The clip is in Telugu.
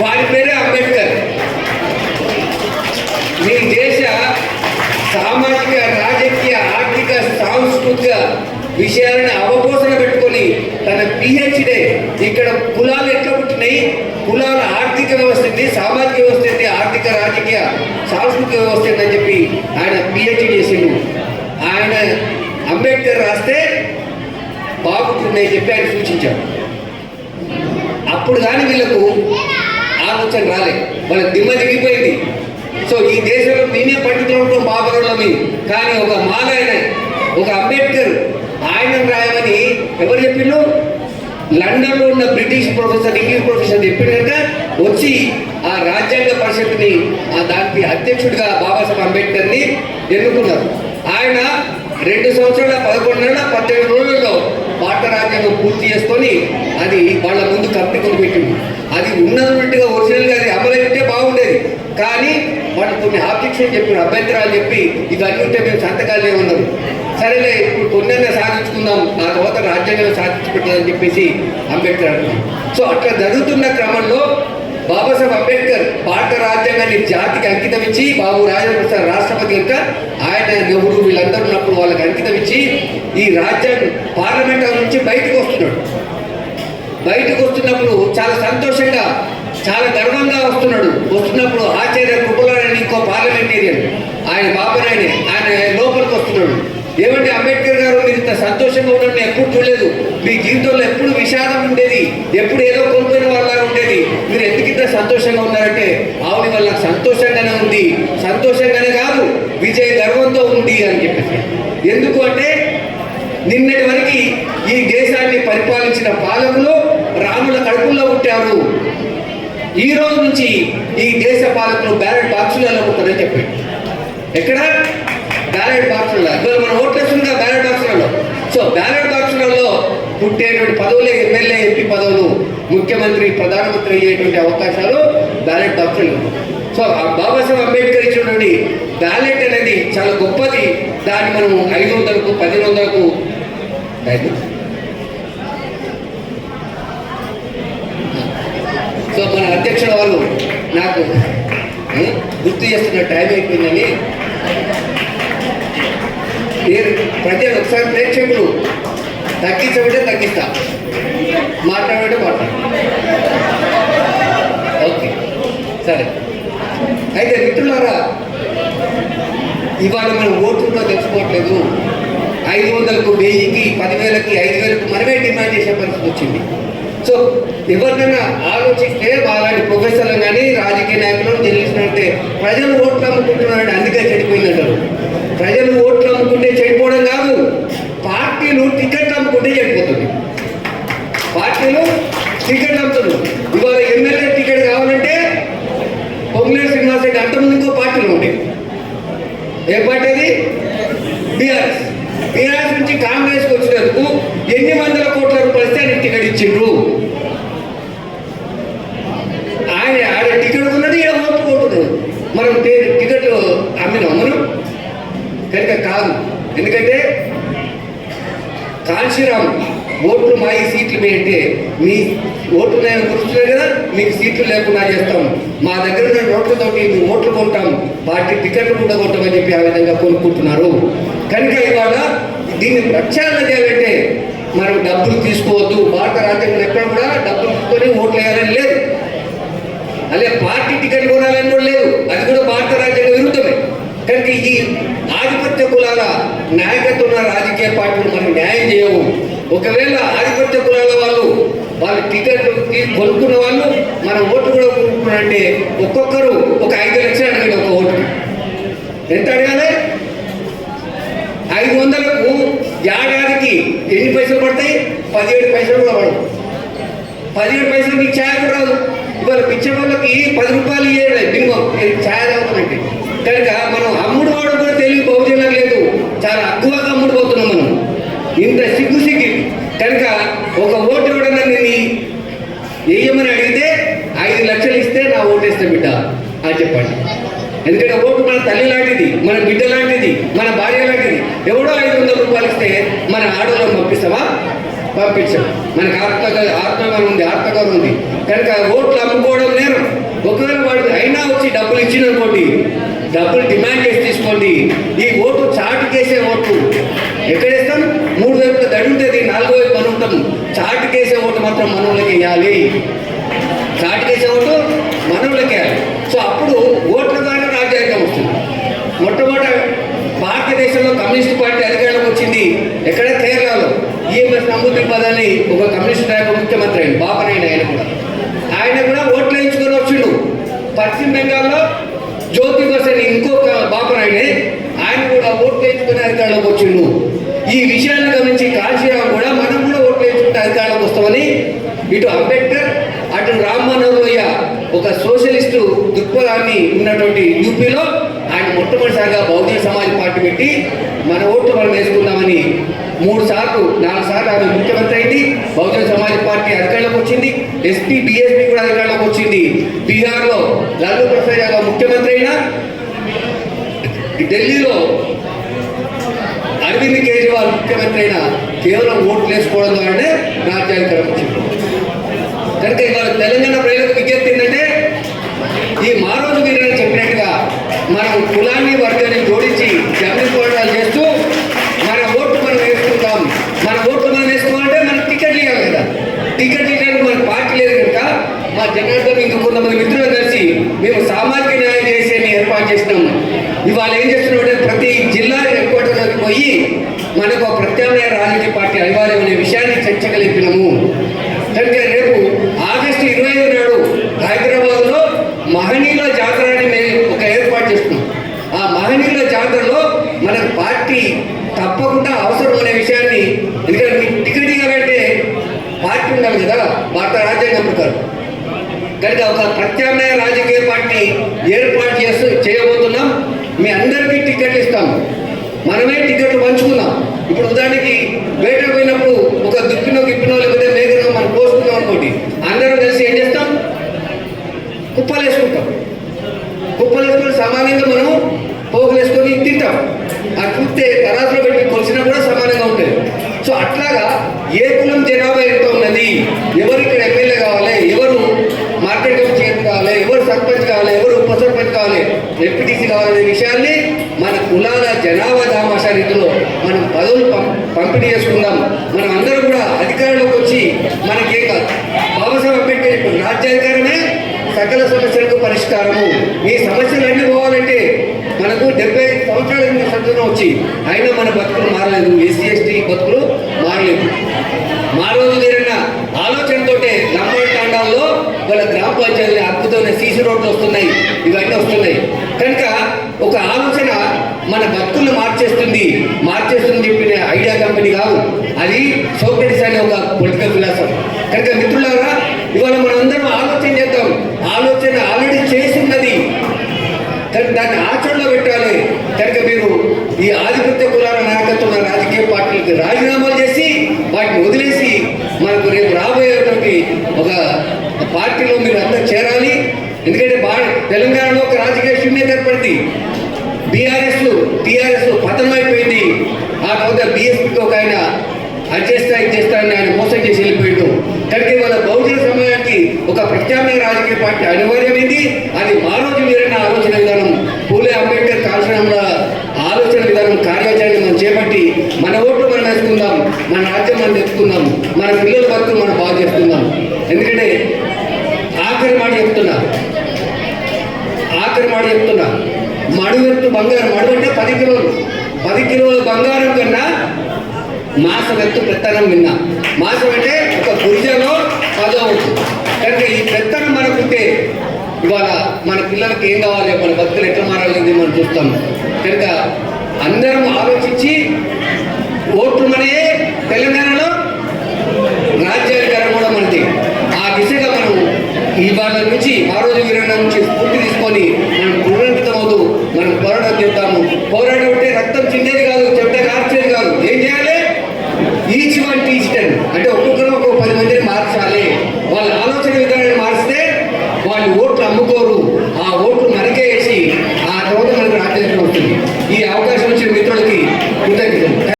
వారి పేరే అంబేద్కర్. మీ దేశ సామాజిక రాజకీయ ఆర్థిక సాంస్కృతిక విషయాలను అవపోసన పెట్టుకొని తన పిహెచ్డే ఇక్కడ కులాలు ఎట్లా పుట్టినాయి? కులాల ఆర్థిక వ్యవస్థ ఏంటి సామాజిక వ్యవస్థ ఏంటి ఆర్థిక రాజకీయ సాంస్కృతిక వ్యవస్థ ఏంటని చెప్పి ఆయన పిహెచ్డి చేసిండు. ఆయన అంబేద్కర్ రాస్తే బాగుంటుందని చెప్పి ఆయన సూచించాడు. అప్పుడు కానీ వీళ్ళకు ఆలోచన రాలే. వాళ్ళ దిమ్మ దిగిపోయింది. సో ఈ దేశంలో నేనే పండితులు ఉంటాం బాబరోళ్ళమి కానీ ఒక మాదాయన ఒక అంబేద్కర్ ఆయన రాయమని ఎవరు చెప్పిండు లండన్లో ఉన్న బ్రిటిష్ ప్రొఫెసర్ ఇంగ్లీష్ ప్రొఫెసర్ చెప్పినాక వచ్చి ఆ రాజ్యాంగ పరిషత్ని ఆ దానికి అధ్యక్షుడిగా బాబాసాహెబ్ అంబేద్కర్ని ఎన్నుకున్నారు. ఆయన రెండు సంవత్సరాల పదకొండు నెలల పద్దెనిమిది రోజుల్లో భారత రాజ్యాంగం పూర్తి చేసుకొని అది వాళ్ళ ముందు కంపెనీ పెట్టింది అది ఉన్నట్టుగా ఒరిజినల్గా అది అమలైతే బాగుండేది. కానీ వాళ్ళు కొన్ని ఆబ్జెక్షన్ చెప్పిన అభ్యంతరాలు చెప్పి ఇవన్నీ ఉంటే మేము సంతకాలే ఉన్నాం సరేలే ఇప్పుడు కొన్నైనా సాధించుకుందాం ఆ తర్వాత రాజ్యాంగం సాధించుకుంటుందని చెప్పేసి అంబేద్కర్ అంటున్నాం సో అట్లా జరుగుతున్న క్రమంలో బాబాసాహెబ్ అంబేద్కర్ భారత రాజ్యాంగాన్ని జాతికి అంకితం ఇచ్చి బాబు రాజప్రసాద్ రాష్ట్రపతి యొక్క ఆయన నెహ్రూ వీళ్ళందరూ ఉన్నప్పుడు వాళ్ళకి అంకితం ఇచ్చి ఈ రాజ్యాంగం పార్లమెంట్ నుంచి బయటకు వస్తున్నాడు. బయటకు వస్తున్నప్పుడు చాలా సంతోషంగా చాలా గర్వంగా వస్తున్నాడు. వస్తున్నప్పుడు ఆచార్య కృపలారని ఇంకో పార్లమెంటేరియన్ ఆయన బాబునాయనే ఆయన లోపలికి వస్తున్నాడు. ఏమంటే అంబేద్కర్ గారు మీరు ఇంత సంతోషంగా ఉండడం ఎప్పుడు చూడలేదు. మీ జీవితంలో ఎప్పుడు విషాదం ఉండేది? ఎప్పుడు ఏదో కోల్పోయిన వాళ్ళగా ఉండేది? మీరు ఎందుకు ఇంత సంతోషంగా ఉన్నారంటే ఆవిడ వల్ల సంతోషంగానే ఉంది. సంతోషంగానే కాదు విజయ గర్వంతో ఉంది అని చెప్పేసి. ఎందుకు అంటే నిన్నటి వరకు ఈ దేశాన్ని పరిపాలించిన పాలకులు రాముల కడుపుల్లో పుట్టారు. ఈ రోజు నుంచి ఈ దేశ పాలకులు బ్యాలెట్ బాక్సులలో ఉంటారని చెప్పాడు ఎక్కడ? బ్యాలెట్ బాక్సులలో. ఇవాళ మనం ఓట్లేస్తుందిగా బ్యాలెట్ బాక్సులలో? సో బ్యాలెట్ బాక్సులలో పుట్టేటువంటి పదవులు ఎమ్మెల్యే ఎంపీ పదవులు ముఖ్యమంత్రి ప్రధానమంత్రి అయ్యేటువంటి అవకాశాలు బ్యాలెట్ బాక్సులు సో బాబాసాహెబ్ అంబేద్కర్ ఇచ్చినటువంటి బ్యాలెట్ అనేది చాలా గొప్పది. దాన్ని మనం ఐదు వందలకు పది వందలకు సో మన అధ్యక్షుల వాళ్ళు నాకు గుర్తు చేస్తున్న టైం అయిపోయిందని. నేను ప్రజలు ఒకసారి ప్రేక్షకులు తగ్గించబడే తగ్గిస్తా. మాట్లాడబట్టే మాట్లాడు. ఓకే సరే. అయితే మిత్రులారా ఇవాళ మనం ఓట్లతో తెలుసుకోవట్లేదు. ఐదు వందలకు వెయ్యికి పదివేలకి ఐదు వేలకు మనమే డిమాండ్ చేసే పరిస్థితి వచ్చింది. సో ఎవరినైనా ఆలోచిస్తే అలాంటి ప్రొఫెసర్లు కానీ రాజకీయ నాయకులను తెలిసినట్టే ప్రజలు ఓట్లు అమ్ముకుంటున్నారని అందుకే చెడిపోయిందంటారు ప్రజలు ఓట్లు అమ్ముకుంటే చెడిపోవడం కాదు పార్టీలు టికెట్లు అమ్ముకుంటే చెడిపోతుంది. పార్టీలు టికెట్ అమ్ముతున్నారు ఇవాళ ఎమ్మెల్యే టికెట్ కావాలంటే పొంగులేరు శ్రీనివాస్ రెడ్డి అంతకుముందు ఇంకో పార్టీలు ఉంటాయి ఏ పార్టీ అది? బీఆర్ఎస్. బీఆర్ఎస్ నుంచి కాంగ్రెస్కి వచ్చినందుకు ఎన్ని వందల కోట్ల రూపాయలు టికెట్ ఇచ్చిండ్రు ఆయన ఆడ టికెట్ ఉన్నది ఈడ ఓట్లు పోతున్నాడు మనం టి- టికెట్ అమ్మినాం మనం కనుక కాదు ఎందుకంటే కాంశీరామ్ ఓట్లు మా ఈ సీట్లు మీ మీ ఓట్లు నేను గుర్తున్నాయి కదా? మీకు సీట్లు లేకుండా చేస్తాం. మా దగ్గర ఉన్న నోట్లతోటి మీ ఓట్లు కొంటాం. పార్టీ టికెట్లు కూడా కొంటామని చెప్పి ఆ విధంగా కొనుక్కుంటున్నారు కనుక ఇవాళ దీన్ని ప్రక్షాళన చేయాలంటే మనం డబ్బులు తీసుకోవద్దు. భారత రాజ్యాంగం ఎక్కడ కూడా డబ్బులు తీసుకొని ఓట్లు వేయాలని లేదు. అలాగే పార్టీ టికెట్ కొనాలని కూడా లేదు. అది కూడా భారత రాజ్యాంగ విరుద్ధమే. కనుక ఈ ఆధిపత్య కులాల నాయకత్వం ఉన్న రాజకీయ పార్టీలు మనం న్యాయం చేయవు. ఒకవేళ ఆధిపత్య కులాల వాళ్ళు వాళ్ళ టికెట్లు కొనుక్కున్న వాళ్ళు మన ఓటు కూడా కొనుక్కున్నారంటే ఒక్కొక్కరు ఒక ఐదు లక్షలు అడగండి ఒక ఓటు ఎంత అడగాలి? ఐదు వందలకు ఏడాదికి ఎన్ని పైసలు పడతాయి? పదిహేడు పైసలు కూడా పడవు. పదిహేడు పైసలు మీకు ఛాయ కూడా రాదు. ఇవాళ పిచ్చే వాళ్ళకి పది రూపాయలు ఇయ్యాడు బింగం ఛాయ్ తాగుతామంటే కనుక మనం అమ్ముడు వాడు కూడా తెలివి బహుజనం లేదు. చాలా అక్కువగా అమ్ముడు పోతున్నాం మనం. ఇంత సిగ్గు సిగ్గి. కనుక ఒక ఓటు కూడా నన్ను వేయమని అడిగితే ఐదు లక్షలు ఇస్తే నా ఓటేస్తా బిడ్డ అని చెప్పండి. ఎందుకంటే ఓటు మన తల్లి లాంటిది మన బిడ్డ లాంటిది మన భార్య లాంటిది. ఎవడో ఐదు వందల రూపాయలు ఇస్తే మన ఆడవాళ్ళని పంపిస్తావా? పంపించాం. మనకు ఆత్మ ఆత్మగౌరవం ఉంది ఆత్మగౌరవం ఉంది. కనుక ఓట్లు అమ్ముకోవడం నేరం. ఒకవేళ వాడు అయినా వచ్చి డబ్బులు ఇచ్చిననుకోండి డబ్బులు డిమాండ్ చేసి తీసుకోండి. ఈ ఓటు చాటుకేసే ఓటు. ఎక్కడేస్తాం మూడు వైపు దడుగుతుంది ఉంటుంది నాలుగో వైపు మనం చాటు చేసే ఓటు మాత్రం మనోళ్ళకి వేయాలి. చాటుకేసే ఓటు మనవులకి వేయాలి. సో అప్పుడు ఓట్ల ద్వారా రాజ్యాంగం వస్తుంది. మొట్టమొదట భారతదేశంలో కమ్యూనిస్ట్ పార్టీ అధికారంలోకి వచ్చింది. ఎక్కడ? కేరళలో. ఈఎంఎస్ నమూద్రిపాద్ పదాన్ని ఒక కమ్యూనిస్ట్ నాయకుడు ముఖ్యమంత్రి అయింది బాపనాయుడు ఆయన కూడా. ఆయన కూడా ఓట్లు వేయించుకొని వచ్చిండు. పశ్చిమ బెంగాల్లో జ్యోతి బస్ ఇంకొక ఇంకొక బాపనాయుడే ఆయన కూడా ఓట్లు వేయించుకొని అధికారంలోకి వచ్చిండు. ఈ విషయాన్ని గమనించి కాశీరావు కూడా మనం కూడా ఓట్లు వేయించుకుంటే అధికారంలోకి వస్తామని ఇటు అంబేద్కర్ అటు రామ్మోహన్ ఒక సోషలిస్టు దృక్పథాన్ని ఉన్నటువంటి యూపీలో ఆయన మొట్టమొదటిసారిగా బహుజన సమాజ్ పార్టీ పెట్టి మన ఓట్లు మనం వేసుకుందామని మూడు సార్లు నాలుగు సార్లు ఆమె ముఖ్యమంత్రి అయింది బహుజన సమాజ్ పార్టీ అధికారంలోకి వచ్చింది ఎస్పీ బిఎస్పీ కూడా అధికారంలోకి వచ్చింది. బీహార్లో లల్లూ ప్రసాద్ యాదవ్ ముఖ్యమంత్రి అయినా ఢిల్లీలో అరవింద్ కేజ్రీవాల్ ముఖ్యమంత్రి అయినా కేవలం ఓట్లు వేసుకోవడం ద్వారానే రాజ్యాంగం వచ్చింది. కనుక ఇవాళ తెలంగాణ ప్రజలకు విజ్ఞప్తి ఏంటంటే ఈ మారోజు వీరని చెప్పినట్టుగా మనం కులాన్ని వర్గాన్ని జోడించి జమీన్ పోరాటాలు చేస్తూ మన ఓట్లు మనం వేసుకుంటాం మన ఓట్లు మనం వేసుకోవాలంటే మనకు టికెట్లు ఇవ్వాలి కదా టికెట్ ఇవ్వడానికి మన పార్టీ లేదు కనుక మా జనార్దన్ ఇంకా కొంతమంది మిత్రులు కలిసి మేము సామాజిక న్యాయం చేసేని ఏర్పాటు చేసినాం ఇవాళ ఏం చేస్తున్నామంటే ప్రతి జిల్లా హెడ్ క్వార్టర్లోకి పోయి మనకు ఒక ప్రత్యామ్నాయ రాజకీయ పార్టీ అనివార్యం అనే విషయాన్ని చర్చగలిపినాము కనుక రేపు ఆగస్టు ఇరవై ఐదు నాడు హైదరాబాద్లో మహనీయుల జాతర అని మేము ఒక ఏర్పాటు చేస్తున్నాం. ఆ మహనీయుల జాతరలో మన పార్టీ తప్పకుండా అవసరం అనే విషయాన్ని ఎందుకంటే టికెట్ ఇవ్వాలంటే పార్టీ ఉండాలి కదా భారత రాజ్యాంగం ప్రకారం. కనుక ఒక ప్రత్యామ్నాయ రాజకీయ పార్టీ ఏర్పాటు చేస్తూ చేయబోతున్నాం. మీ అందరికీ టికెట్ ఇస్తాం మనమే టికెట్లు పంచుకున్నాం. ఇప్పుడు ఉదాహరణకి బయట పోయినప్పుడు ఒక దుప్పినో గిప్పినో లేకపోతే మేఘనో మనం కోసుకున్నాం అనుకోండి. అందరం కలిసి ఏం చేస్తాం? కుప్పలు వేసుకుంటాం. కుప్పలు వేసుకుని సమానంగా మనం పోగులు వేసుకొని తింటాం. అది చూస్తే తరాసులో పెట్టి కొలిసినా కూడా సమానంగా ఉంటుంది. సో అట్లాగా ఏ కులం జనాభా ఎంత ఉన్నది? ఎవరు ఇక్కడ ఎమ్మెల్యే కావాలి? ఎవరు మార్కెట్ కమిటీ చైర్మన్ కావాలి ఎవరు సర్పంచ్ కావాలి ఎవరు ఉప సర్పంచ్ కావాలి? ఎంపీటీసీ కావాలనే విషయాన్ని మన కులాల జనాభా దామాషా రీతిలో మనం పదవులు పం- పంపిణీ చేసుకుందాం. మనం అందరం కూడా అధికారంలోకి వచ్చి మనకేం కాదు. బాబాసాహెబ్ అంబేద్కర్ ఇప్పుడు రాజ్యాంగమే సకల సమస్యలకు పరిష్కారము. ఈ సమస్యలు అన్ని పోవాలంటే మనకు డెబ్బై ఐదు సంవత్సరాల సంతోషం వచ్చి అయినా మన బతుకులు మారలేదు. ఎస్సీ ఎస్టీ బతుకులు మారలేదు. మా రోజు ఆలోచనతోటే లంబాడి తాండాల్లో వాళ్ళ గ్రామ పంచాయతీలు అద్భుతమైన సీసీ రోడ్లు వస్తున్నాయి ఇవన్నీ వస్తున్నాయి. కనుక ఒక ఆలోచన మన భక్తులను మార్చేస్తుంది. మార్చేస్తుంది చెప్పిన ఐడియా కంపెనీ కాదు అది సోక్రటిస్ అనే ఒక పొలిటికల్ ఫిలాసఫీ. కనుక మిత్రులారా ఇవాళ మనం అందరం ఆలోచన చేద్దాం. ఆలోచన ఆల్రెడీ చేసి ఉన్నది కానీ దాన్ని ఆచరణలో పెట్టాలి. కనుక మీరు ఈ ఆధిపత్య కులాల నాయకత్వం రాజకీయ పార్టీలకు రాజీనామాలు చేసి వాటిని వదిలేసి మనకు రేపు రాబోయేటువంటి ఒక పార్టీలో మీరు అందరూ చేరాలి. ఎందుకంటే బా తెలంగాణలో ఒక రాజకీయ శూన్యత ఏర్పడింది. బీఆర్ఎస్ టీఆర్ఎస్ పతనం అయిపోయింది. ఆ తర్వాత బీఎస్పీతో ఒక ఆయన అది చేస్తా ఇది చేస్తా అని ఆయన మోసం చేసి వెళ్ళిపోయాడు. కనుక వాళ్ళ బహుజన సమయానికి ఒక ప్రత్యామ్నాయ రాజకీయ పార్టీ అనివార్యమైంది. అది మా రోజు వీరన్న ఆలోచన విధానం. పూలే అంబేద్కర్ కాల్చడంలో ఆలోచన విధానం కార్యాచరణ మనం చేపట్టి మన ఓట్లు మనం వేసుకుందాం మన రాజ్యం మనం తెచ్చుకుందాం మన పిల్లల బతుకు మనం బాగు చేసుకుందాం ఎందుకంటే ఆఖరి మాట చెప్తున్నా. ఆఖరి మాట చెప్తున్నా. మడువెత్తు బంగారం. మడు అంటే పది కిలోలు. పది కిలోల బంగారం కన్నా మాసం ఎత్తు పెత్తనం విన్నా. మాసం అంటే ఒక గురిజలో పదో అవుతుంది కనుక ఈ పెత్తనం మనకుంటే ఇవాళ మన పిల్లలకి ఏం కావాలి? మన భక్తులు ఎట్లా మారాలనేది మనం చూస్తాం. కనుక అందరం ఆలోచించి ఓట్లు మనయే తెలంగాణలో రాజ్యాధికారం కూడా మనది ఆ దిశగా మనం ఈ భాగం నుంచి ఆ రోజు వీరన్న నుంచి స్ఫూర్తి తీసుకొని మనం పునరంకితం అవుతూ మనం పోరాటం